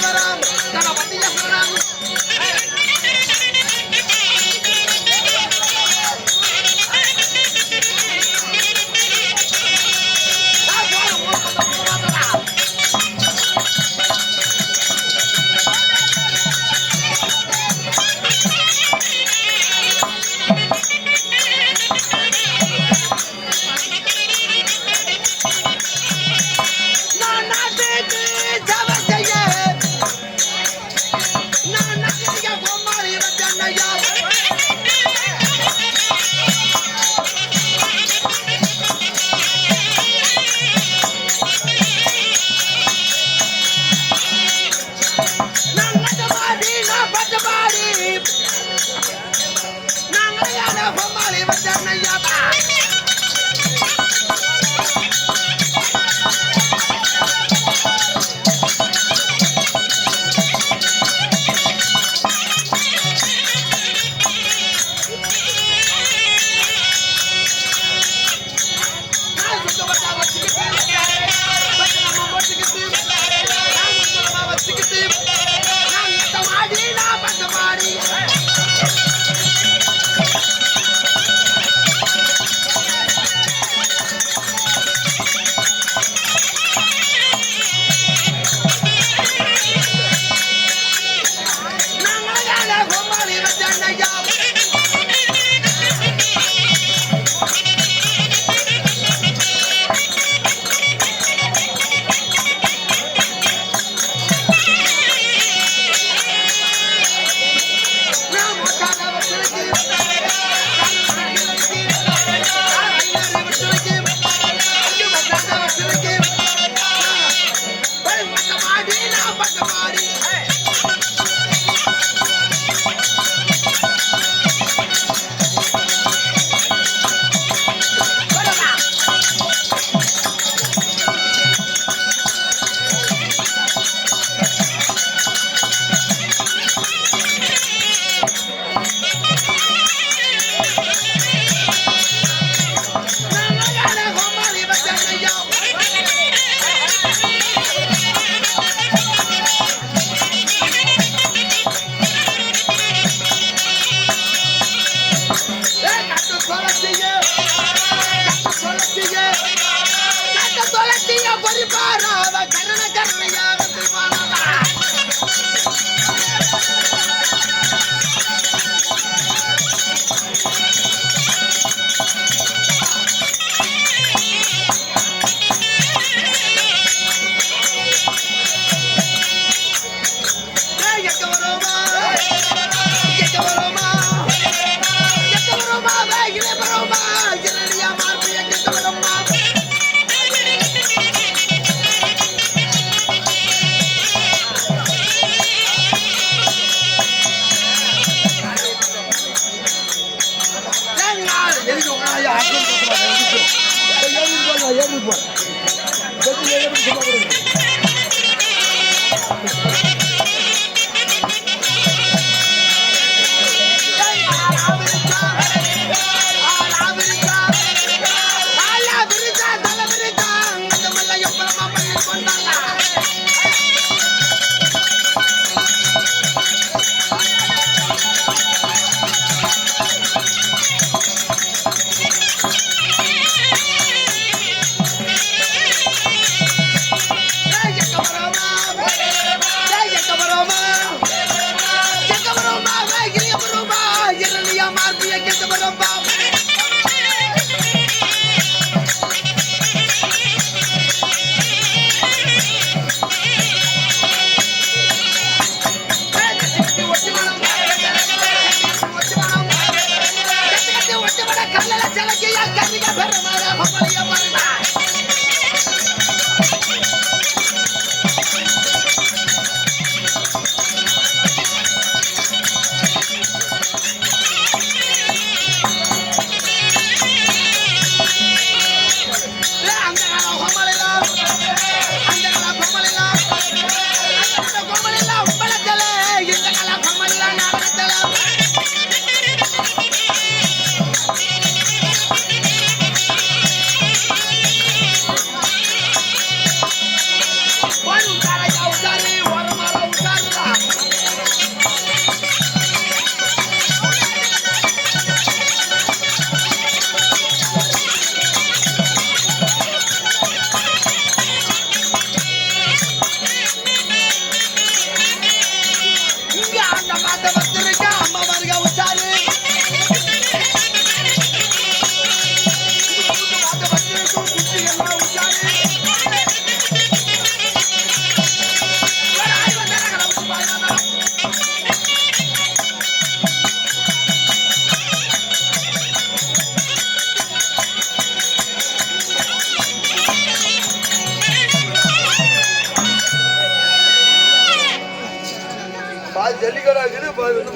Tchau, Rama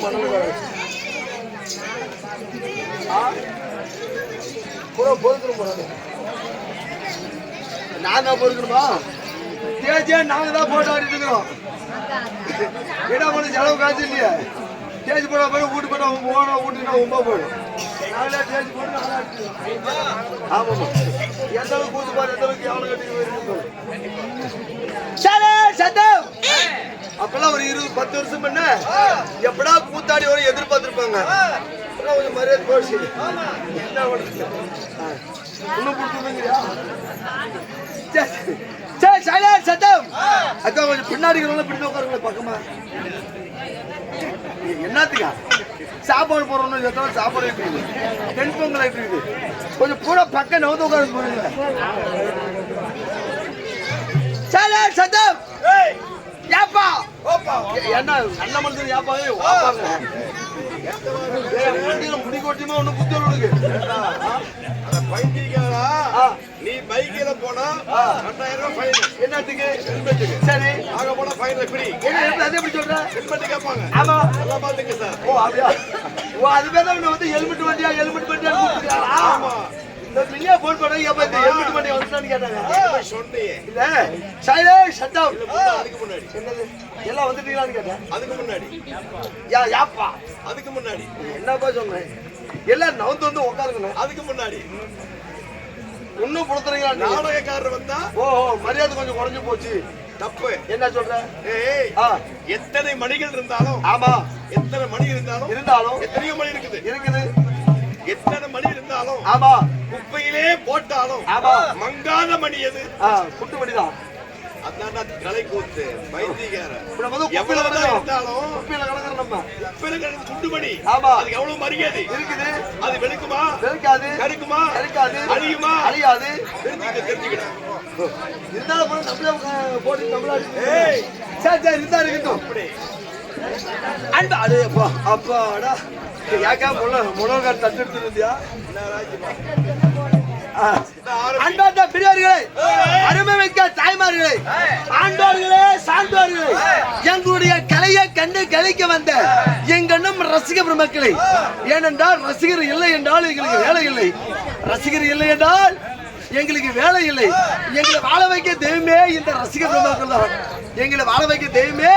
பாதி பொறுக்கணும் நான் தான் பொறுக்கணுமா தேஜே நாங்க தான் போட்டு ஆடிட்டு இருக்கிறோம் என்ன பண்ண செலவு காசு இல்லையா தேஜ் போட போய் வீட்டு போட போனா வீட்டுனா உமா போயிடும் நாங்களே தேஜ் போட்டு ஆமாம்மா எந்த அளவுக்கு கூத்து பாரு எந்த அளவுக்கு எவ்வளவு கட்டி சரி சத்தம் அப்பெல்லாம் ஒரு இருபது பத்து வருஷம் பண்ண எப்படா கூத்தாடி வரும் எதிர்பார்த்துருப்பாங்க. இப்பெல்லாம் கொஞ்சம் மரியாதை போச்சு. என்ன பண்ணுறது? ஆ. இன்னும் கொடுத்துருந்தீங்களா சரி சரி சரி சத்தம் அக்கா கொஞ்சம் பின்னாடி இருக்கிறவங்க பின்னாடி உட்காருங்களேன் பக்கமா. என்னத்துக்கா? சாப்பாடு போடுறோம்னு எத்தனை சாப்பாடு இருக்குது தென் பொங்கல் இருக்குது கொஞ்சம் கூட பக்கம் நவுத்து உட்காந்து போடுங்க சரி சத்தம் ஏப்பா என்ன நல்ல மனுஷன் ஏப்பா ஏய், வாப்பாங்க. ஏய், வண்டியில முடி கொட்டியுமா? ஒண்ணு புத்தி உனக்கு ஆ, நீ பைக்கில போனா. ரெண்டாயிரம் ரூபாய் ஃபைன் என்னத்துக்கு? ஹெல்மெட்டுக்கு. சரி. ஆக போனா ஃபைன் எப்படி என்ன எப்படி அதே எப்படி சொல்ற? ஹெல்மெட் கேட்பாங்க ஆமா. நல்லா பாத்துங்க சார். ஓ அப்படியா? ஓ அதுவே தான் வந்து ஹெல்மெட் வண்டியா ஹெல்மெட் வண்டியா ஆமா. மில்லியா போன் பண்ண ஏப்பா இந்த ஹெல்மெட் வந்துட்டான்னு கேட்டாங்க. சொன்னியே இல்ல. சைலே ஷட் டவுன் அதுக்கு முன்னாடி. என்னது? எல்லாம் வந்துட்டீங்களான்னு கேட்டேன். அதுக்கு முன்னாடி. யா யாப்பா? அதுக்கு முன்னாடி. என்னப்பா சொன்னேன் எல்லாம் நவுந்து வந்து உட்காருங்க அதுக்கு முன்னாடி. இன்னும் கொடுத்துறீங்களா நாடகக்காரர் வந்தா ஓ ஓ, மரியாதை கொஞ்சம் குறைஞ்சு போச்சு. தப்பு. என்ன சொல்ற? எத்தனை மணிகள் இருந்தாலும் ஆமா. எத்தனை மணி இருந்தாலும் இருந்தாலும் எத்தனையோ மணி இருக்குது. இருக்குது. மணி இருந்தாலும் ஆமா. குப்பையிலே போட்டாலும் ஆமா. மங்காத மணி எது? குட்டு மணிதான் அதான் கலை கூத்து கிடக்கிறோம் இருந்தாலும் குப்பையில கிடக்குறோம் நம்ம. குப்பையில ஆமா. அதுக்கு எவ்வளவு மரியாதை? இருக்குது. அது வெளுக்குமா? வெறுக்காது கருக்குமா கருக்காது அழியுமா? அழியாது. தெரிஞ்சுக்க தெரிஞ்சுக்கணும் இருந்தாலும் கூட நம்மளே போட்டு நம்மளே. சரி சரி இருந்தா இருக்கட்டும். அப்படி அன்பா அடே அப்பா அப்பாடா. யாக்கா முள்ள முழங்கால் தட்டு எடுத்துருந்தியா? அன்பார்ந்த பெரியவர்களே அருமை மிக்க தாய்மார்களே ஆண்டோர்களே சான்றோர்களே எங்களுடைய கலையை கண்டு கலைக்க வந்த எங்கண்ணும் ரசிக பெருமக்களே ஏனென்றால் ரசிகர் இல்லை என்றால் எங்களுக்கு வேலை இல்லை. ரசிகர் இல்லை என்றால் எங்களுக்கு வேலை இல்லை. எங்களை வாழ வைக்க தெய்வமே இந்த ரசிக பெருமக்கள் தான். எங்களை வாழ வைக்க தெய்வமே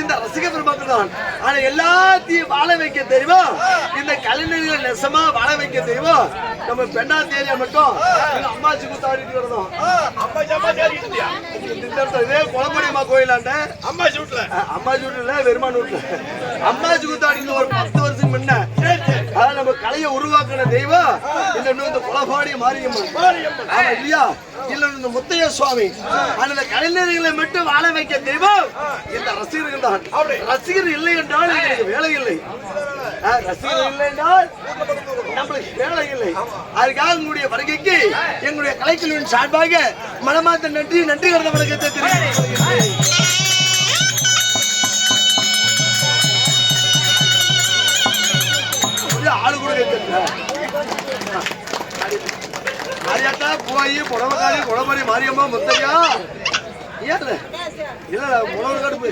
இந்த ரசிக பெருமக்கள் தான். ஆனா எல்லாத்தையும் வாழ வைக்க தெய்வம் இந்த கலைஞர்கள் நெசமா வாழ வைக்க தெய்வம் நம்ம பெண்ணா தேரியா மட்டும். எங்க அம்மாச்சி குத்தாடிட்டு வரணும். இதே குளமணியம்மா கோயிலாண்ட. அம்மா சூட்ல அம்மாச்சி வீட்டுல வெறுமான வீட்டுல அம்மாச்சி குத்தாடிக்கு ஒரு பத்து வருஷம் கலையை உருவாக்குன தெய்வம். இல்ல இன்னும் இந்த குலபாடி மாரியம்மன். இல்லையா? இல்ல இந்த முத்தைய சுவாமி அந்த கலைஞர்களை மட்டும் வாழ வைக்க தெய்வம். இந்த ரசிகர்கள் தான் அப்படி. ரசிகர் இல்லை என்றால் எங்களுக்கு வேலை இல்லை. ரசிகர் இல்லை என்றால் நம்மளுக்கு வேலை இல்லை. அதுக்காக உங்களுடைய வருகைக்கு எங்களுடைய கலைக்குழுவின் சார்பாக மனமார்ந்த நன்றி நன்றி கடந்த தெரிவித்துக் ஒரு ஆளு கூட மாரியாத்தா போய் புடவக்காரி மாரியம்மா முத்தையா. ஏன் இல்ல முழவு கடுப்பு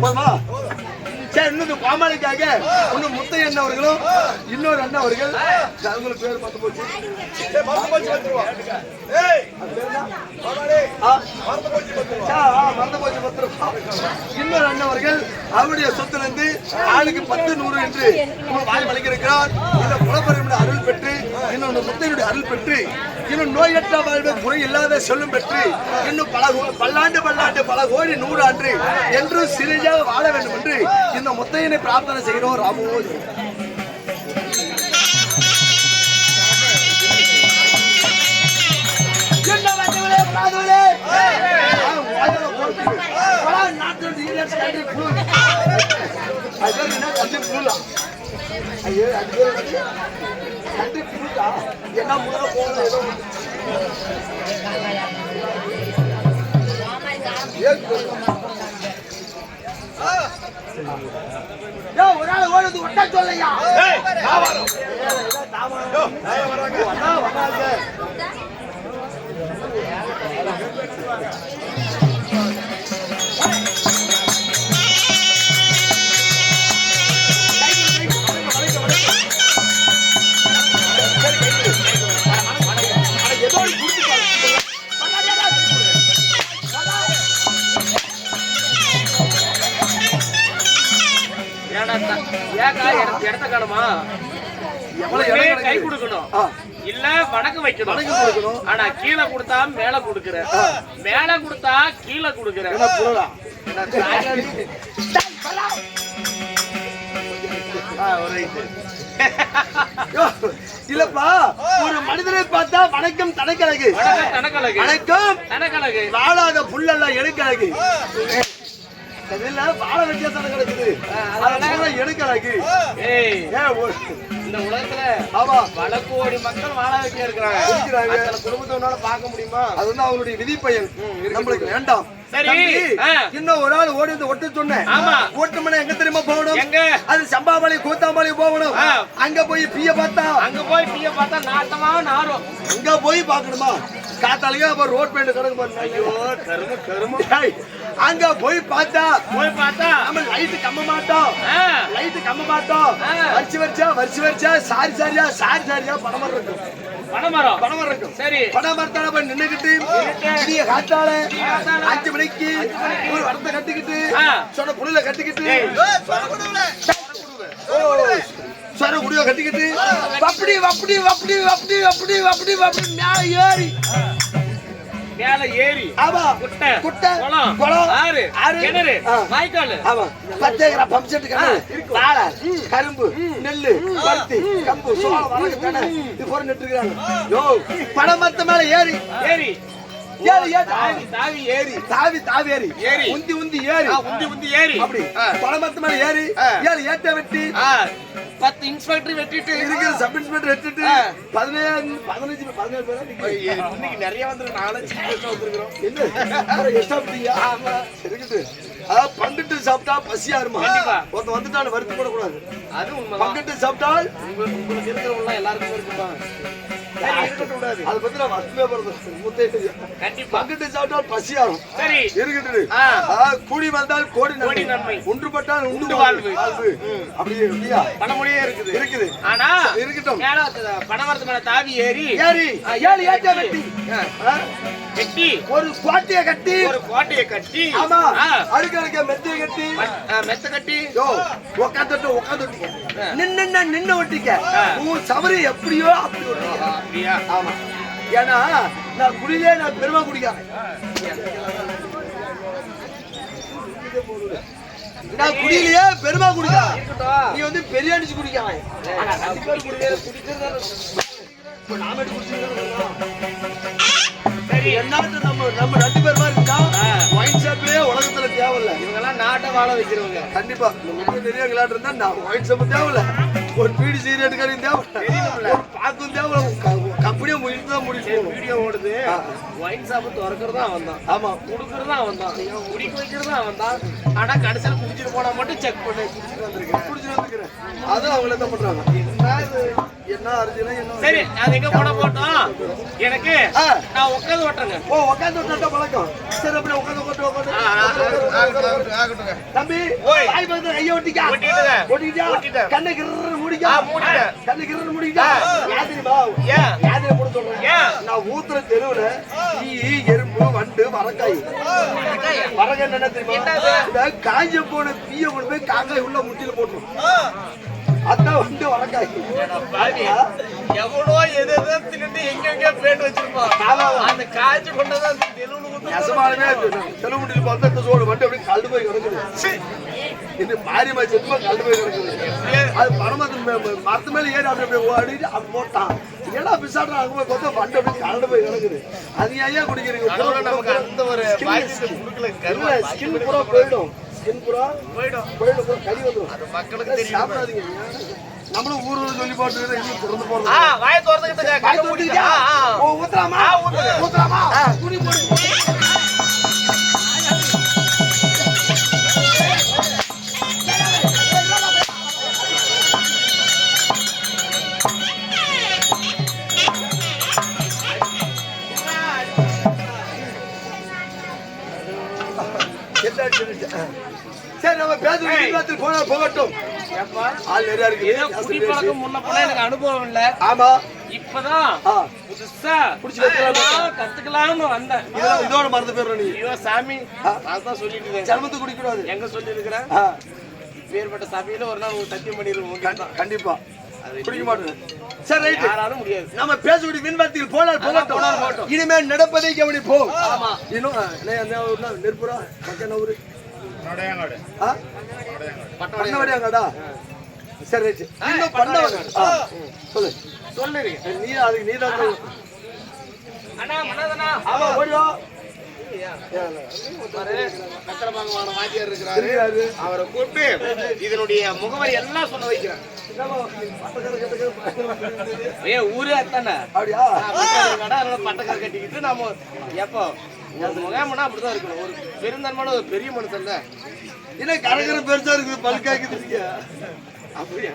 போதுமா? சரி இன்னும் இந்த இன்னும் முத்தைய அண்ணன் அவர்களும் இன்னொரு அண்ணன் அவர்கள் அவங்களுக்கு பேர் பார்த்து போச்சு. மறந்து போச்சு பத்து ரூபாய். இன்னொரு அண்ணன் அவர்கள் அவருடைய சொத்துல இருந்து ஆளுக்கு பத்து நூறு என்று வாய் வழங்கியிருக்கிறார். இந்த குலப்பெருமுடைய அருள் பெற்று இன்னொன்று முத்தையனுடைய அருள் பெற்று இன்னும் நோயற்ற வாழ்வு முறை இல்லாத செல்லும் பெற்று இன்னும் பல பல்லாண்டு பல்லாண்டு பல கோடி நூறாண்டு என்றும் சிறியாக வாழ வேண்டும் என்று இந்த முத்தையனை பிரார்த்தனை செய்கிறோம் ராமோஜி என்ன முதல்ல போகணும், ஏதோ ஒண்ணு. ஒரு ஆள் ஓடுது ஒட்டா சொல்லையா? வைக்கணும். வணக்கம் கொடுக்கணும். ஆனா கீழே கொடுத்தா மேல கொடுக்குற மேல கொடுத்தா கீழே கொடுக்குற என்ன புலடா? ஆ, ஒரு right. யோ, இல்லப்பா ஒரு மனிதனை பார்த்தா வணக்கம் தனக்கழகு. வணக்கம் தனக்கழகு. வணக்கம். தனக்கழகு. வாழாத புல்லெல்லாம் எடுக்கழகு. வித்தியாசம் கிடக்குது. அதெல்லாம் இந்த உலகத்துல ஆமா. பல கோடி மக்கள் வாழ வைக்க இருக்கிறாங்க இருக்கிறாங்க. அத்தனை குடும்பத்தை உன்னால பார்க்க முடியுமா? அது வந்து அவனுடைய விதி பயன் நம்மளுக்கு வேண்டாம். சரி. இன்னும் ஒரு ஆள் ஓடி வந்து ஒட்ட சொன்னேன். ஓட்டுமனை எங்க தெரியுமா போகணும்? அது சம்பாபாளி கூத்தாம்பாளி போகணும். அங்க போய் பிய பார்த்தா? அங்க போய் பிய பார்த்தா நாட்டமா நாரும் அங்க போய் பார்க்கணுமா? காத்தாலேயே அப்ப ரோட் பேண்ட் கிடக்கு பாருங்க. ஐயோ கரும கரும. அங்க போய் பார்த்தா போய் பார்த்தா. நம்ம லைட் கம்ம மாட்டோம். லைட் கம்ம மாட்டோம். வரிச்சு வரிச்சா வரிச்சு வரிச்சா சாரி சாரியா சாரி சாரியா பணமரம் இருக்கும் பனைமரம் பணமரம் இருக்கும் சரி. பணமரத்தால போய் நின்னுக்கிட்டு இடிய காத்தால அஞ்சு மணிக்கு ஒரு வரத்தை கட்டிக்கிட்டு. சொன்ன புளில கட்டிக்கிட்டு சொர குடியோ. கட்டிக்கிட்டு வப்படி வப்படி வப்படி வப்படி வப்படி வப்படி வப்படி. மேல ஏறி. மேல ஏறி. ஆமா. குட்டை. குட்டை, குளம். குளம், ஆறு. ஆறு, கிணறு. வாய்க்கால். ஆமா. பத்து ஏக்கரா பம்ப் செட் கணக்கு வாழை கரும்பு நெல்லு பருத்தி கம்பு சோளம் வரகு தென்னை இது போற நட்டுருக்காங்க யோ பணமரத்து மேல ஏறி. ஏறி. ஏறி ஏறி. தாவி தாவி ஏறி. தாவி தாவி ஏறி. ஏறி. உந்தி உந்தி ஏறி. உந்தி உந்தி ஏறி. அப்படி. ஆ. பணமரத்து மேல ஏறி. ஏறி ஏட்ட வெட்டி. பத்து இன்ஸ்பெக்டர் வெட்டிட்டு. இருக்கிற சப் இன்ஸ்பெக்டர் வெட்டிட்டு. பதினேழு பதினஞ்சு பதினேழு பேரா. இன்னைக்கு நிறைய வந்து நாலஞ்சு வந்திருக்கிறோம். என்ன? எக்ஸ்ட்ரா ஆமா. இருக்குது. அதாவது பங்கிட்டு சாப்பிட்டா பசியாருமா. ஒருத்தன் வந்துட்டான்னு வருத்தி போடக்கூடாது. அது உண்மைதான். பங்கிட்டு சாப்பிட்டால் உங்களுக்கு உங்களுக்கு இருக்கிறவங்க எல்லாருக்கும் இருக்குமா சரி. இருக்கட்டும் கூடாது அதை பத்தி நான் வருத்தமே போறது. முத்தையா கண்டிப்பா. பங்கிட்டு சாப்பிட்டால் பசியாரும் சரி. இருக்குது ஆ. அதாவது கூடி வந்தால் கோடி கோடி நன்மை. நன்மை. ஒன்றுபட்டால் உண்டு வாழ்வு. இல்லையா? பணமொழியே இருக்குது. இருக்குது. ஆனா இருக்கட்டும். மேல தாவி ஏறி ஏறி. ஆ, ஏழு ஏற்ற வெட்டி ஆ, ஆ, கட்டி. ஒரு கோட்டையை கட்டி. ஒரு கோட்டையை கட்டி. ஆமா. அடுக்க மெத்தையை கட்டி. மெத்த கட்டி. யோ உக்காந்துட்டு உக்காந்து ஒட்டிக்க நின்னு நின்னு ஒட்டிக்க. உன் சவரி எப்படியோ அப்படி ஒட்டிக்க. அப்படியா? ஆமா. ஏன்னா நான் குடியிலே நான் பெருமை குடிக்கிறேன். நான் குடியிலேயே பெருமை இருக்கட்டும். நீ வந்து பெரிய அடிச்சு குடிக்கிறேன். சரி என்னாட்டு நம்ம நம்ம ரெண்டு பேர் மாதிரி இருந்தா. ஒயின் ஷாப்பே உலகத்துல தேவையில்ல. இவங்கெல்லாம் நாட்டை வாழ வைக்கிறவங்க. கண்டிப்பா. பெரிய விளையாட்டு இருந்தா நான் ஒயின் ஷாப் தேவையில்ல. ஒரு பீடி சிகரெட் கடையும் தேவையில்ல. பாக்கும் தேவையில்ல கம்பெனியை முடிச்சு தான் முடிச்சு வீடியோ ஓடுது. ஒயின் ஷாப் திறக்கிறதா அவன் தான் ஆமா. குடுக்கறதா அவன் தான் குடிக்க வைக்கிறதா அவன் தான் ஆனா கடைசியில் குடிச்சிட்டு போனா மட்டும் செக் பண்ணி. குடிச்சிட்டு வந்திருக்கேன் குடிச்சு வந்துக்கிறேன் அதுவும் அவங்கள தான் பண்றாங்க. சரி அது எங்க போன போட்டோம்? எனக்கு. நான் உட்காந்து ஓட்டுறேங்க. ஓ உட்காந்து விட்டா பழக்கம். சரி அப்படி உட்காந்து தம்பி பக்கத்துல கையை ஒட்டிக்கா. ஒட்டிக்கிட்டா. கண்ணை கிர்ரு முடிக்கா. கண்ணை கிர்ரு முடிக்கா யாதிரை போட சொல்றேன். ஏன்? நான் ஊத்துற தெருவுல ஈ எறும்பு வண்டு வரக்காய். வரகாய் என்ன தெரியுமா? காஞ்ச போன பீய கொண்டு போய் காக்காய் உள்ள முட்டில போட்டுரும். அதான் வந்து வரக்காய் எவனோ எது எதோ தின்னுட்டு எங்க எங்கேயோ பேண்ட் வச்சிருப்பான். அந்த காய்ச்சி கொண்டதான். நெசமாலுமே செலவு முட்டில பார்த்தா இந்த சோடு வண்டு அப்படியே கழுது போய் கிடக்குது. இது பாரியமா செத்துமா கழுது போய் கிடக்குது. அது பரமத்து மரத்து மேல ஏறி அப்படி அப்படியே ஓடிட்டு அப்படி போட்டான். ஏன்னா பிசாட்டம் அங்க போய் பார்த்தா வண்டு அப்படியே கலந்து போய் கிடக்குது. அது ஏன் குடிக்கிறீங்க? நமக்கு அந்த ஒரு பூரா போயிடும். ஸ்கின் பூரா போயிடும் போயிடும். பூரா கறி வந்துடும் அது மக்களுக்கு தெரியும். சாப்பிடாதீங்க. நம்மளும் ஊர் ஊர் சொல்லி போட்டு இங்கே திறந்து போறது ஆ, வாயை ஊத்துங்க. ஊத்தலாமா? துணி போடு. சரி நம்ம பேசுற இடத்தில் போனா போகட்டும். ஆள் நிறைய இருக்கு. குடிப்பழக்கம் முன்ன பின்ன எனக்கு அனுபவம் இல்ல. ஆமா. இப்பதான் புதுசா புடிச்சு கத்துக்கலாம்னு வந்தேன். இதோ- இதோட மறந்து போயிடுற நீ. ஐயோ சாமி. நான் தான் சொல்லிட்டு இருக்கேன். ஜலமத்து குடிக்கூடாது எங்க சொல்லி இருக்கிறேன் ஆ, வேறுபட்ட சபையில ஒரு நாள் சத்தியம் பண்ணிடுவோம் கண்டி- கண்டிப்பா. பிடிக்க மாட்டேன். சரி ரைட் யாராலும் முடியாது நம்ம பேசக்கூடிய விண்வத்தில் போனால் போனால் போகட்டும். இனிமேல் நடப்பதை கவனிப்போம் ஆமா. இன்னும் அஹ், நே- நே- ஒரு நாள் நெருப்புரா பக்கம் நூறு ஆ? பட்டவடை பண்ணவடியாங்கடா சரி ரைட் இன்னும் சொல்லு. சொல்லுங்க. நீ அதுக்கு நீ தான் சொல்லு. அண்ணா மனதனா ஆமா ஓடிவா. பாரு வாத்தியார் இருக்கிறாரு இருக்கிறாரு. அவரை கூப்பிட்டு இதனுடைய முகவரி எல்லாம் சொல்ல வைக்கிறேன் என்னம்மா, ஏ ஊரே அத்தானே அப்படியா பட்டக்கார கட்டிக்கிட்டு நாம எப்போ ஒரு முகாமனா அப்படிதான் இருக்கணும் ஒரு பெருந்தன்மான ஒரு பெரிய மனுஷன் தான் என்ன கரகர பெருசா இருக்குது பல்காக்குது அப்படியா?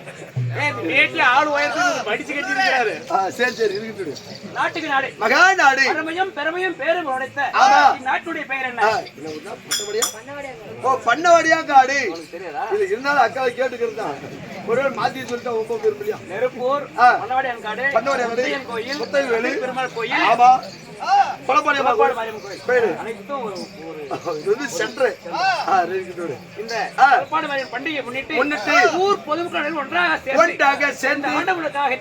ஏ வீட்டுல ஆள் உயரத்துக்கு படிச்சு கட்டி இருக்கிறாரு ஆ சரி சரி இருக்கட்டும் நாட்டுக்கு நாடு. மகா நாடு பெருமையும் பெருமையும் பேரும் உடைத்த ஆமா. நாட்டுடைய பெயர் ஆ, என்ன என்ன ஊர்னா? பட்டவடியா? ஓ பண்ணவடியா காடு. தெரியாதா? இது இருந்தாலும் அக்காவை கேட்டுக்கிறது தான். ஒருவேளை மாத்தி சொல்லிட்டா ரொம்ப பெருமையா நெருப்பூர் ஆ. மணவாடியான் காடு பண்ணவடியா காடு முத்தையன் கோயில் முத்தையவேலு பெருமாள் கோயில். ஆமா. ஒன்றாக சேர்ந்து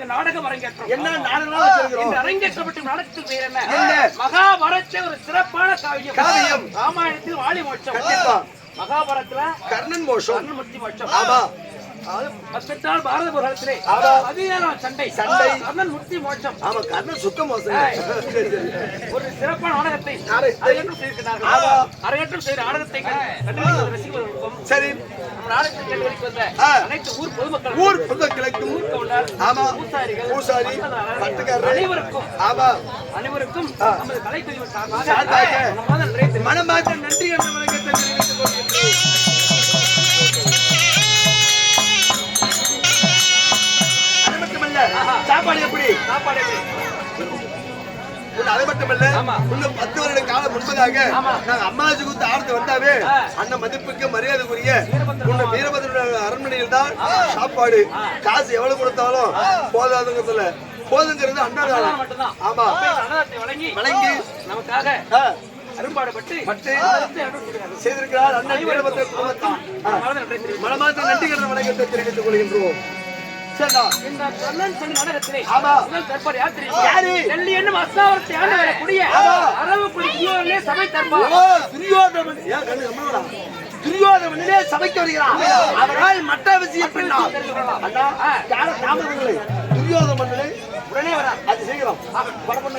நாடகம் அரங்கேற்றம். என்ன நாடகம் அரங்கேற்றப்பட்ட நாடகத்தில் பெயர் என்ன? என்ன? மகாபாரத்தை ஒரு சிறப்பான காவியம். காவியம். ராமாயணத்தில் வாலி மோட்சம் மகாபாரத்துல கர்ணன் மோஷம் கர்ணமுத்தி மோட்சம். ஆமா. பாரத புராணத்திலே. பதினேழாம் சண்டை சண்டை. கர்ணன் முக்தி மோட்சம் ஆமா கர்ணன் சுத்த மோசம் ஏய். சரி சரி ஒரு சிறப்பான நாடகத்தை. அரங்கேற்றம் செய்திருக்கிறார்கள். அரங்கேற்றம் செய்த நாடகத்தை ரசிகர்களுக்கும் சரி. அனைத்து ஊர் பொதுமக்கள் ஊர் ஆமா பூசாரி பட்டுக்காரர் அனைவருக்கும் ஆமா அனைவருக்கும். நமது சார்பாக மனமாற்ற நன்றி என்ற வணக்கத்தை தெரிவித்துக் கொள்கிறேன். சாப்பாடு எப்படி? சாப்பாடு எப்படி? இல்ல, அது மட்டுமல்ல ஆமா. இன்னும் பத்து வருட காலம் முன்பதாக. நாங்க அம்மாஜி குத்து ஆரத்து வந்தாவே. அண்ணன் மதிப்புக்கு மரியாதைக்குரிய வீரபத்திர உன்னை வீரபத்திர அரண்மனையில் தான் சாப்பாடு. காசு எவ்வளவு கொடுத்தாலும் போதாதுங்கிறதுல போதுங்கிறது அன்னதானம் ஆமா. வழங்கி நமக்காக அரும்பாடுபட்டு. செய்திருக்கிறார் அண்ணன் வீரபத்திர குடும்பத்தான். மனமார்ந்த நன்றிகள் வணக்கத்தை தெரிவித்துக் கொள்கின்றோம். இந்த கண்ணன் சொன்ன நாடகத்திலே ஆமா. முதல் தற்பாடு யார் தெரியுமா? டெல்லி என்னும் அஸ்தாவரத்தை ஆண்டு வரக்கூடிய சபை சபைக்கு வருகிறான் அவரால் மற்ற விஷயம் யார தாமதங்களை துரியோதன உடனே வரா அது செய்கிறோம் படம் பண்ண